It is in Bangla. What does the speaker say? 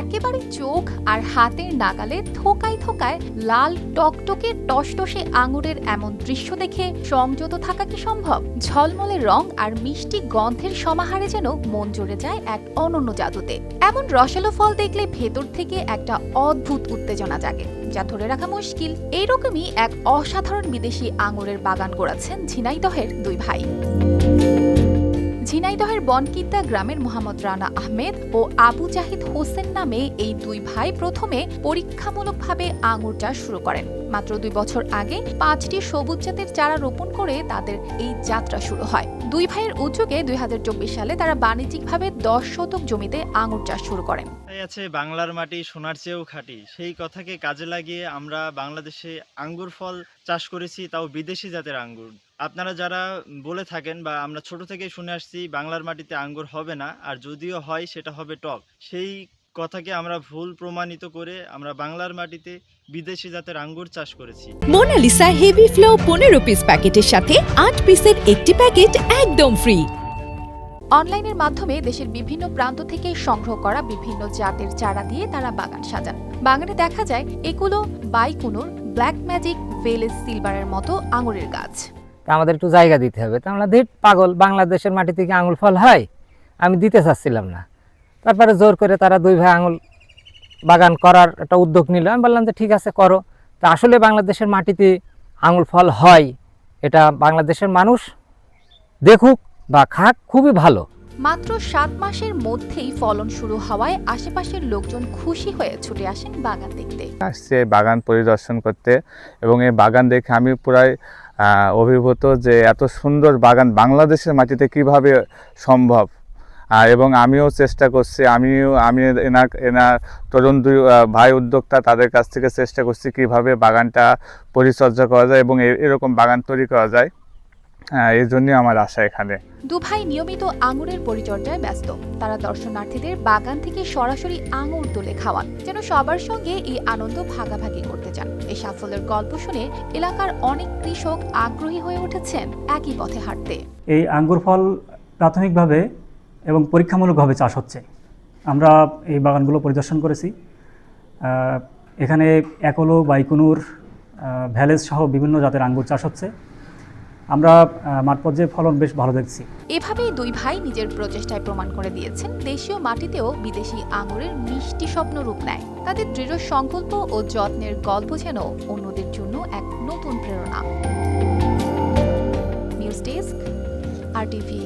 একেবারে চোখ আর হাতের নাগালে থোকায় থোকায় লাল টকটকে টসটসে আঙুরের এমন দৃশ্য দেখে সংযত থাকা কি সম্ভব? ঝলমলে রং আর মিষ্টি গন্ধের সমাহারে যেন মন জুড়ে যায় এক অনন্য জাদুতে। এমন রসালো ফল দেখলে ভেতর থেকে একটা অদ্ভুত উত্তেজনা জাগে, যা ধরে রাখা মুশকিল। এইরকমই এক অসাধারণ বিদেশি আঙুরের বাগান গড়াচ্ছেন ঝিনাইদহের দুই ভাই। ঝিনাইদহের বনকিদ্দা গ্রামের মোহাম্মদ রানা আহমেদ ও আবু জাহিদ হোসেন নামে এই দুই ভাই প্রথমে পরীক্ষামূলকভাবে আঙুর চাষ শুরু করেন। মাত্র দুই বছর আগে পাঁচটি সবুজ জাতের চারা রোপণ করে তাদের এই যাত্রা শুরু হয়। দুই ভাইয়ের উদ্যোগে দুই হাজার চব্বিশ সালে তারা বাণিজ্যিকভাবে দশ শতক জমিতে আঙুর চাষ শুরু করেন আছে বাংলার মাটি, সোনার চেয়েও খাঁটি। সেই কথাকে কাজে লাগিয়ে আমরা বাংলাদেশে আঙ্গুর ফল চাষ করেছি, তাও বিদেশি জাতের আঙ্গুর। আপনারা যারা বলে থাকেন বা আমরা ছোট থেকেই শুনে আসছি, বাংলার মাটিতে আঙ্গুর হবে না, আর যদিও হয়, সেটা হবে টক। সেই কথাকে আমরা ভুল প্রমাণিত করে আমরা বাংলার মাটিতে বিদেশি জাতের আঙ্গুর চাষ করেছি। মোনালিসা হেভি ফ্লো পনেরো পিস প্যাকেটের সাথে আট পিসের একটি প্যাকেট একদম ফ্রি অনলাইনের মাধ্যমে দেশের বিভিন্ন প্রান্ত থেকে সংগ্রহ করা বিভিন্ন জাতের চারা দিয়ে তারা বাগান সাজান। বাগানে দেখা যায় এগুলো বাইকুনুর ব্ল্যাক ম্যাজিক ভেলেজ সিলভারের মতো আঙুরের গাছ। তা আমাদের একটু জায়গা দিতে হবে। তা আমরা ধীর পাগল বাংলাদেশের মাটি থেকে আঙুল ফল হয় আমি দিতে চাচ্ছিলাম না। তারপরে জোর করে তারা দুই ভাই আঙুল বাগান করার একটা উদ্যোগ নিল। আমি বললাম যে ঠিক আছে করো। তা আসলে বাংলাদেশের মাটিতে আঙুল ফল হয় এটা বাংলাদেশের মানুষ দেখুক বা খাক খুবই ভালো। মাত্র সাত মাসের মধ্যেই ফলন শুরু হওয়ায় আশেপাশের লোকজন খুশি হয়ে ছুটে আসেন বাগান দেখতে। আসছে বাগান পরিদর্শন করতে এবং এই বাগান দেখে আমি পুরাই আহ, অভিভূত যে এত সুন্দর বাগান বাংলাদেশের মাটিতে কীভাবে সম্ভব। আহ, এবং আমিও চেষ্টা করছি আমিও আমি এনার এনার তরুণ দুই ভাই উদ্যোক্তা তাদের কাছ থেকে চেষ্টা করছি কীভাবে বাগানটা পরিচর্যা করা যায় এবং এরকম বাগান তৈরি করা যায়। এই জন্যই আমার আশা এখানে। দুভাই নিয়মিত আঙুরের পরিচর্যায় ব্যস্ত। তারা দর্শনার্থীদের বাগান থেকে সরাসরি আঙুর তুলে খাওয়ান যেন সবার সঙ্গে এই আনন্দ ভাগাভাগি করতে চান। এই সাফল্যের গল্প শুনে এলাকার অনেক কৃষক আগ্রহী হয়ে উঠেছেন একই পথে হাঁটতে। এই আঙ্গুর ফল প্রাথমিকভাবে এবং পরীক্ষামূলকভাবে চাষ হচ্ছে। আমরা এই বাগানগুলো পরিদর্শন করেছি। এখানে একলো, বাইকুনুর ভ্যালেজ সহ বিভিন্ন জাতের আঙ্গুর চাষ হচ্ছে। আমরা মাঠ পর্যায়ে ফলন বেশ ভালো দেখছি। এভাবেই দুই ভাই নিজের প্রচেষ্টায় প্রমাণ করে দিয়েছেন, দেশীয় মাটিতেও বিদেশি আঙুরের মিষ্টি স্বপ্ন রূপ নেয়। তাদের দৃঢ় সংকল্প ও যত্নের গল্প যেন অন্যদের জন্য এক নতুন প্রেরণা। নিউজ ডেস্ক, আর টিভি